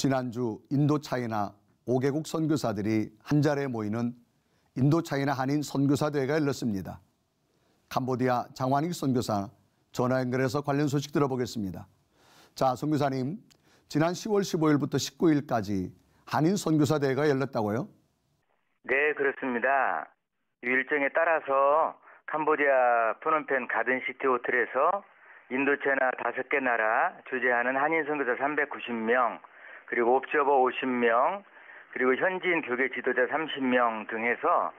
지난주 인도 차이나 5개국 선교사들이 한 자리에 모이는 인도 차이나 한인 선교사 대회가 열렸습니다. 캄보디아 장완익 선교사 전화 연결해서 관련 소식 들어보겠습니다. 자, 선교사님, 지난 10월 15일부터 19일까지 한인 선교사 대회가 열렸다고요? 네, 그렇습니다. 이 일정에 따라서 캄보디아 프놈펜 가든시티 호텔에서 인도체나 다섯 개 나라 주재하는 한인 선교사 390명, 그리고 옵저버 50명, 그리고 현지인 교계 지도자 30명 등 해서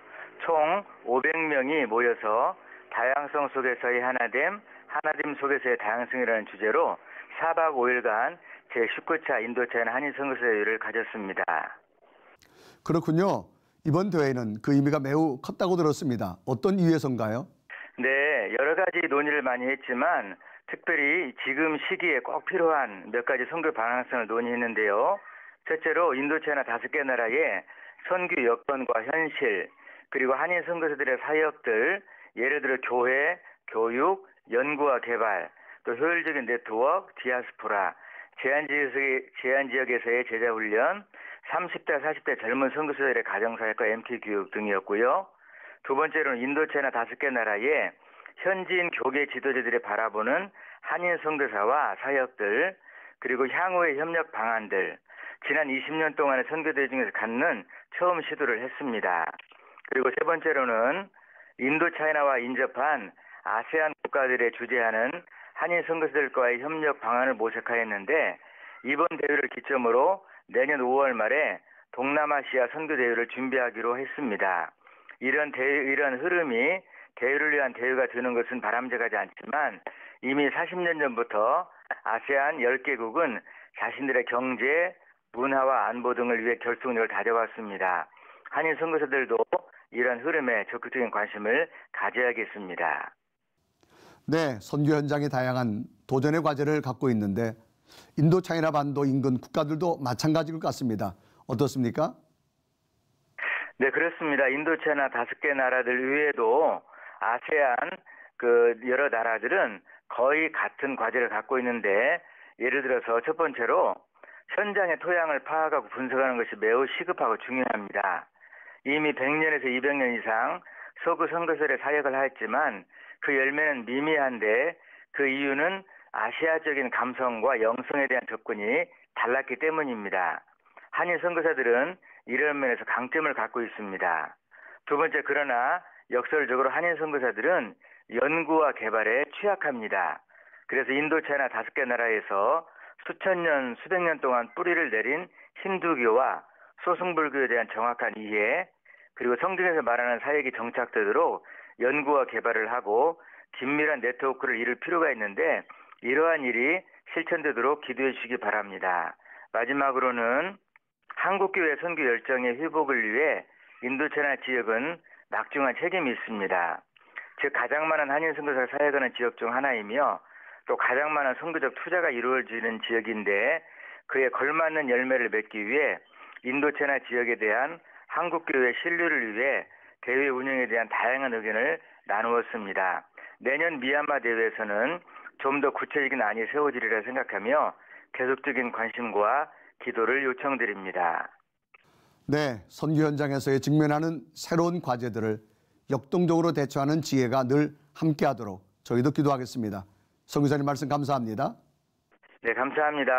총 500명이 모여서 다양성 속에서의 하나됨, 하나됨 속에서의 다양성이라는 주제로 4박 5일간 제19차 인도체나 한인 선교사회를 가졌습니다. 그렇군요. 이번 대회는 그 의미가 매우 컸다고 들었습니다. 어떤 이유에선가요? 네, 여러 가지 논의를 많이 했지만 특별히 지금 시기에 꼭 필요한 몇 가지 선교 방향성을 논의했는데요. 첫째로 인도체나 다섯 개 나라의 선교 여건과 현실, 그리고 한인 선교사들의 사역들, 예를 들어 교회, 교육, 연구와 개발, 또 효율적인 네트워크, 디아스포라, 제한 지역의 제한 지역에서의 제자 훈련, 30대, 40대 젊은 선교사들의 가정사역과 MT 교육 등이었고요. 두 번째로는 인도체나 다섯 개 나라의 현지인 교계 지도자들이 바라보는 한인 선교사와 사역들, 그리고 향후의 협력 방안들, 지난 20년 동안의 선교대 중에서 갖는 처음 시도를 했습니다. 그리고 세 번째로는 인도 차이나와 인접한 아세안 국가들의 주재하는 한인 선교사들과의 협력 방안을 모색하였는데 이번 대회를 기점으로 내년 5월 말에 동남아시아 선교 대회를 준비하기로 했습니다. 이런 대 이런 흐름이 대회를 위한 대회가 되는 것은 바람직하지 않지만 이미 40년 전부터 아세안 10개국은 자신들의 경제, 문화와 안보 등을 위해 결속력을 다져왔습니다. 한인 선교사들도 이런 흐름에 적극적인 관심을 가져야겠습니다. 네, 선교 현장에 다양한 도전의 과제를 갖고 있는데 인도 차이나 반도 인근 국가들도 마찬가지일 것 같습니다. 어떻습니까? 네, 그렇습니다. 인도체나 다섯 개 나라들 외에도 아세안 그 여러 나라들은 거의 같은 과제를 갖고 있는데 예를 들어서 첫 번째로 현장의 토양을 파악하고 분석하는 것이 매우 시급하고 중요합니다. 이미 100년에서 200년 이상 서구 선거설에 사역을 하였지만 그 열매는 미미한데 그 이유는 아시아적인 감성과 영성에 대한 접근이 달랐기 때문입니다. 한인 선교사들은 이런 면에서 강점을 갖고 있습니다. 두 번째 그러나 역설적으로 한인 선교사들은 연구와 개발에 취약합니다. 그래서 인도차이나 다섯 개 나라에서 수천 년, 수백 년 동안 뿌리를 내린 힌두교와 소승불교에 대한 정확한 이해, 그리고 성경에서 말하는 사역이 정착되도록 연구와 개발을 하고 긴밀한 네트워크를 이룰 필요가 있는데 이러한 일이 실천되도록 기도해 주시기 바랍니다. 마지막으로는 한국교회 선교 열정의 회복을 위해 인도체나 지역은 막중한 책임이 있습니다. 즉 가장 많은 한인 선교사 사역하는 지역 중 하나이며 또 가장 많은 선교적 투자가 이루어지는 지역인데 그에 걸맞는 열매를 맺기 위해 인도체나 지역에 대한 한국교회 신뢰를 위해 대회 운영에 대한 다양한 의견을 나누었습니다. 내년 미얀마 대회에서는 좀 더 구체적인 안이 세워지리라 생각하며 계속적인 관심과 기도를 요청드립니다. 네, 선교 현장에서의 직면하는 새로운 과제들을 역동적으로 대처하는 지혜가 늘 함께하도록 저희도 기도하겠습니다. 성교사님 말씀 감사합니다. 네, 감사합니다.